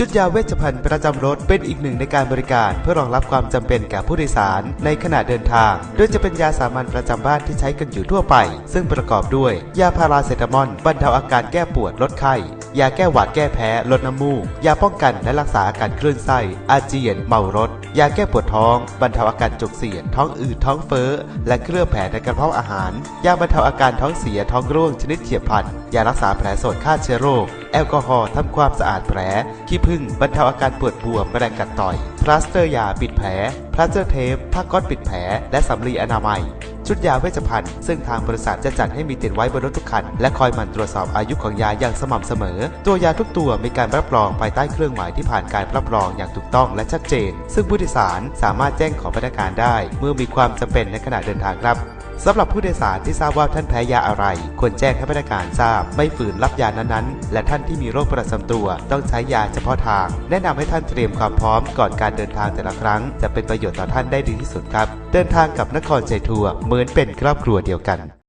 ชุดยาเวชภัณฑ์ประจำรถเป็นอีกหนึ่งในการบริการเพื่อรองรับความจำเป็นแก่ผู้โดยสารในขณะเดินทาง โดยจะเป็นยาสามัญประจำบ้านที่ใช้กันอยู่ทั่วไป ซึ่งประกอบด้วย ยาพาราเซตามอลบรรเทาอาการแก้ปวดลดไข้ยาแก้หวัดแก้แพ้ลดน้ำมูก ยาป้องกันและรักษาอาการคลื่นไส้อาเจียนเมารถ ยาแก้ปวดท้อง บรรเทาอาการจุกเสียดท้องอืดท้องเฟ้อ และเคลือบแผลในกระเพาะอาหาร ยาบรรเทาอาการท้องเสียท้องร่วงชนิดเฉียบพลันยารักษาแผลสดฆ่าเชื้อโรค แอลกอฮอล์ทำความสะอาดแผล ขี้ผึ้งบรรเทาอาการปวดบวมแมลงกัดต่อย พลาสเตอร์ยาปิดแผล พลาสเตอร์เทปผ้าก๊อตปิดแผล และสำลีอนามัย ชุดยาเวชภัณฑ์ ซึ่งทางบริษัทจะจัดให้มีติดไว้บนรถทุกคัน และคอยมันตรวจสอบอายุของยาอย่างสม่ำเสมอ ตัวยาทุกตัวมีการรับรองภายใต้เครื่องหมายที่ผ่านการรับรองอย่างถูกต้องและชัดเจน ซึ่งผู้โดยสารสามารถแจ้งขอพนักงานได้ เมื่อมีความจำเป็นในขณะเดินทางครับ สำหรับผู้โดยสารที่ทราบว่าท่านแพ้ยาอะไร ควรแจ้งให้พนักงานทราบ ไม่ฝืนรับยานั้นๆ และท่านที่มีโรคประจำตัว ต้องใช้ยาเฉพาะทาง แนะนำให้ท่านเตรียมความพร้อมก่อนการเดินทางแต่ละครั้ง จะเป็นประโยชน์ต่อท่านได้ดีที่สุดครับ เดินทางกับนครใจทัวร์เหมือนเป็นครอบครัวเดียวกัน